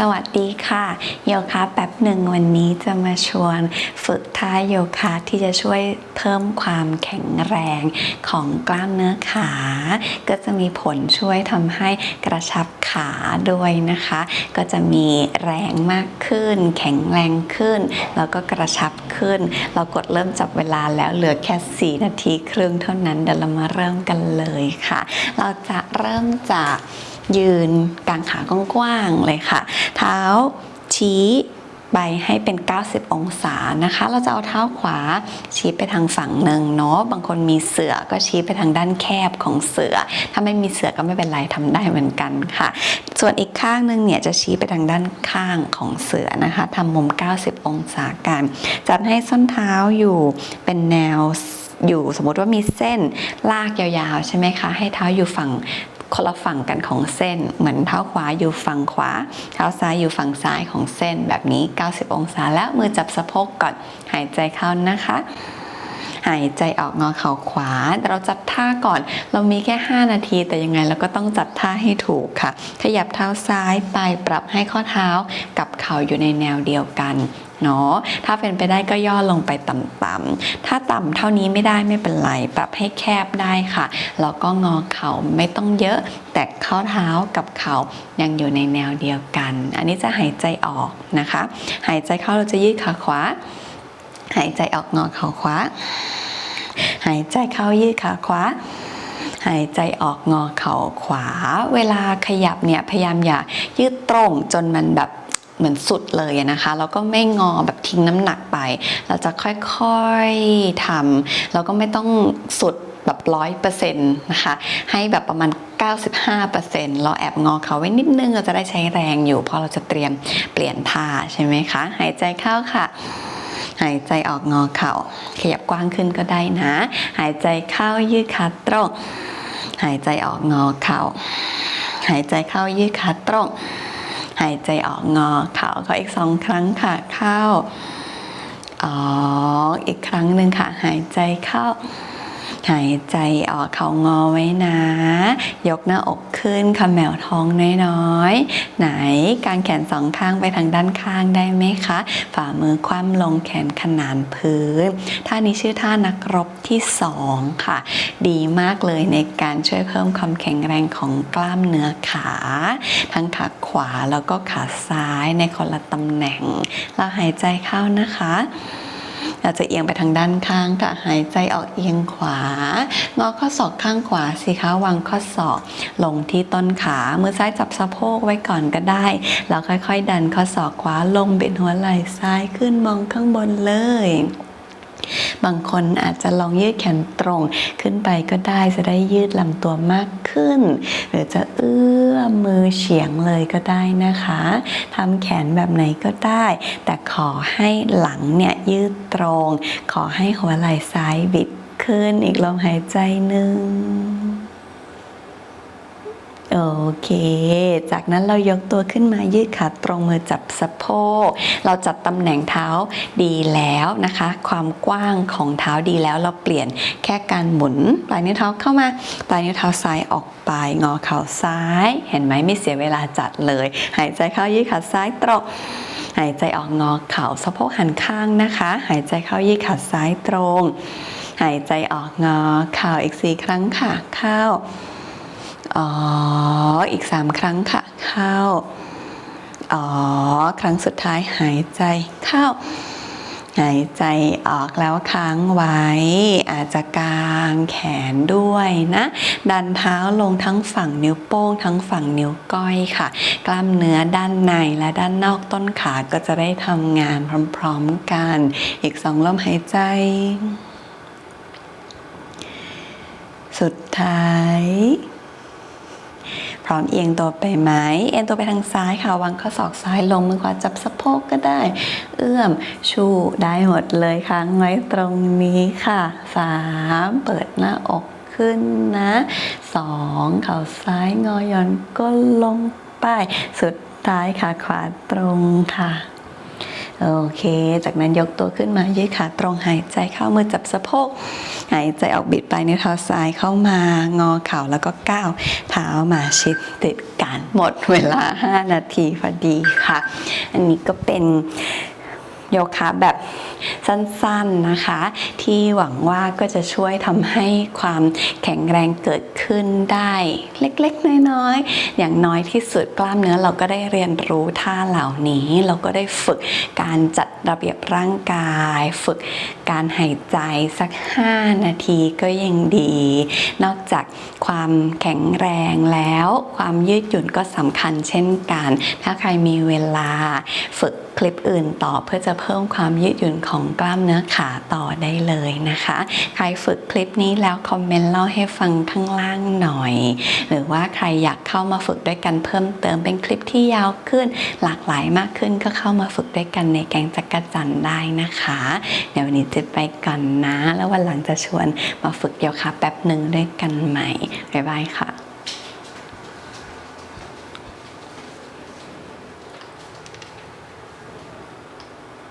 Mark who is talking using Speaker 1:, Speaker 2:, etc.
Speaker 1: สวัสดีค่ะ โยคะแป๊บหนึ่งวันนี้จะมาชวนฝึกท่าโยคะที่จะช่วยเพิ่มความแข็งแรงของกล้ามเนื้อขา ก็จะมีผลช่วยทำให้กระชับขาด้วยนะคะ ก็จะมีแรงมากขึ้น แข็งแรงขึ้น แล้วก็กระชับขึ้น เรากดเริ่มจับเวลาแล้วเหลือแค่ 4 นาทีครึ่งเท่านั้นเดี๋ยวเรามาเริ่มกันเลยค่ะ เราจะเริ่มจาก ยืนกางขากว้างๆเลยค่ะ เท้าชี้ไปให้เป็น 90 องศานะคะ เราจะเอาเท้าขวาชี้ไปทางฝั่งหนึ่งเนาะ บางคนมีเสือก็ชี้ไปทางด้านแคบของเสือ ถ้าไม่มีเสือก็ไม่เป็นไรทำได้เหมือนกันค่ะ ส่วนอีกข้างหนึงเนี่ยจะชี้ไปทางด้านข้างของเสือนะคะทำมุม 90 องศากัน จัดให้ส้นเท้าอยู่เป็นแนวอยู่สมมติว่ามีเส้นลากยาวๆ ใช่ไหมคะ ให้เท้าอยู่ฝั่ง คนละฝั่งกันของเส้น เหมือนเท้าขวาอยู่ฝั่งขวา เท้าซ้ายอยู่ฝั่งซ้ายของเส้นแบบนี้ 90 องศาแล้วมือจับสะโพกก่อนหายใจเข้านะคะ หายใจออกงอเข่าขวาแต่เราจัดท่าก่อน เรามีแค่ 5 นาทีแต่ยังไงเราก็ต้องจัดท่าให้ถูกค่ะ ขยับเท้าซ้ายไปปรับให้ข้อเท้ากับเข่าอยู่ในแนวเดียวกัน เนาะถ้าเป็นไปได้ก็ย่อลงไปต่ำๆถ้าต่ำเท่านี้ไม่ได้ไม่เป็นไร ปรับให้แคบได้ค่ะแล้วก็งอเข่าไม่ต้องเยอะ แต่ข้อเท้ากับเข่ายังอยู่ในแนวเดียวกัน อันนี้จะหายใจออกนะคะ หายใจเข้าเราจะยืดขาขวา หายใจออกงอเข่าขวา หายใจเข้ายืดขาขวาหายใจออกงอเข่าขวา เวลาขยับเนี่ยพยายามอย่ายืดตรงจนมันแบบ เหมือนสุดเลยนะคะแล้วก็ไม่งอแบบทิ้งน้ำหนักไป เราจะค่อยๆทำแล้วก็ไม่ต้องสุดแบบร้อยเปอร์เซ็นต์นะคะ ให้แบบประมาณ 95%เราแอบงอเขาไว้นิดนึงเราจะได้ใช้แรงอยู่ เพราะเราจะเตรียมเปลี่ยนท่าใช่ไหมคะ หายใจเข้าค่ะ หายใจออกงอเข่าขยับกว้างขึ้นก็ได้นะ หายใจเข้ายืดขาตรง หายใจออกงอเข่าหายใจเข้ายืดขาตรง หายใจออกงอเข่าขออีกสองครั้งค่ะเข้าออกอีกครั้งหนึ่งค่ะหายใจเข้า หายใจออกเขางอไว้นะ ยกหน้าอกขึ้นคำแมวท้องน้อยๆ ไหนกางแขนสองข้างไปทางด้านข้างได้ไหมคะ ฝ่ามือคว่ำลงแขนขนานพื้น ท่านี้ชื่อท่านักรบที่สองค่ะ ดีมากเลยในการช่วยเพิ่มความแข็งแรงของกล้ามเนื้อขา ทั้งขาขวาแล้วก็ขาซ้ายในคนละตำแหน่ง เราหายใจเข้านะคะ เราจะเอียงไปทางด้านข้างค่ะ หายใจออกเอียงขวา งอข้อศอกข้างขวาสิคะวางข้อศอก ลงที่ต้นขามือซ้ายจับสะโพกไว้ก่อนก็ได้ แล้วค่อยๆ ดันข้อศอกขวาลงเบ็นหัวไหล่ซ้ายขึ้นมองข้างบนเลย บางคนอาจจะลองยืดแขนตรงขึ้นไปก็ได้จะได้ยืดลำตัวมากขึ้น หรือจะเอื้อมมือเฉียงเลยก็ได้นะคะทำแขนแบบไหนก็ได้ แต่ขอให้หลังเนี่ยยืดตรง ขอให้หัวไหล่ซ้ายบิดขึ้นอีกลมหายใจหนึ่ง เค จากนั้นเรายกตัวขึ้นมายืดขาตรงมือจับสะโพก เราจัดตำแหน่งเท้าดีแล้วนะคะ ความกว้างของเท้าดีแล้วเราเปลี่ยนแค่การหมุนปลายนิ้วเท้าเข้ามาปลายนิ้วเท้าซ้ายออกไปงอเข่าซ้าย เห็นไหมไม่เสียเวลาจัดเลย หายใจเข้ายืดขาซ้ายตรงหายใจออกงอเข่าสะโพกหันข้างนะคะ หายใจเข้ายืดขาซ้ายตรง หายใจออกงอเข่าอีกสี่ครั้งค่ะเข้า อ๋อ อีกสามครั้งค่ะ เข้า อ๋อ ครั้งสุดท้ายหายใจเข้า หายใจออกแล้วค้างไว้ อาจจะกางแขนด้วยนะ ดันเท้าลงทั้งฝั่งนิ้วโป้ง ทั้งฝั่งนิ้วก้อยค่ะ กล้ามเนื้อด้านในและด้านนอกต้นขาก็จะได้ทำงานพร้อมๆกัน อีกสองลมหายใจสุดท้าย พร้อมเอียงตัวไปไหมเอียงตัวไปทางซ้ายค่ะวางข้อศอกซ้ายลงมือขวาจับสะโพกก็ได้ เอื้อมชูได้หมดเลยค้างไว้ตรงนี้ค่ะสามเปิดหน้าอกขึ้นนะสองเข่าซ้ายงอหย่อนก้นลงไปสุดท้ายขาขวาตรงค่ะ โอเค จากนั้นยกตัวขึ้นมายืดขาตรงหายใจเข้ามือจับสะโพก หายใจออกบิดไปในวเท้าซ้ายเข้ามางอเข่าแล้วก็ก้าวเท้ามาชิดติดกันหมดเวลา 5 นาทีพอดีค่ะ อันนี้ก็เป็น โยคะแบบสั้นๆนะคะ ที่หวังว่าก็จะช่วยทำให้ความแข็งแรงเกิดขึ้นได้เล็กๆ น้อยๆ อย่างน้อยที่สุดกล้ามเนื้อเราก็ได้เรียนรู้ท่าเหล่านี้ เราก็ได้ฝึกการจัดระเบียบร่างกาย ฝึกการหายใจสัก 5 นาทีก็ยังดี นอกจากความแข็งแรงแล้ว ความยืดหยุ่นก็สำคัญเช่นกัน ถ้าใครมีเวลาฝึกคลิปอื่นต่อเพื่อจะเพิ่มความยืดหยุ่นของกล้ามเนื้อขาต่อได้เลยนะคะ ใครฝึกคลิปนี้แล้วคอมเมนต์เล่าให้ฟังข้างล่างหน่อย หรือว่าใครอยากเข้ามาฝึกด้วยกันเพิ่มเติมเป็นคลิปที่ยาวขึ้น หลากหลายมากขึ้นก็เข้ามาฝึกด้วยกันในแกงจักรจันทร์ได้นะคะ เดี๋ยววันนี้จะไปก่อนนะ แล้ววันหลังจะชวนมาฝึกโยคะแป๊บหนึ่งด้วยกันใหม่บ๊ายบายค่ะ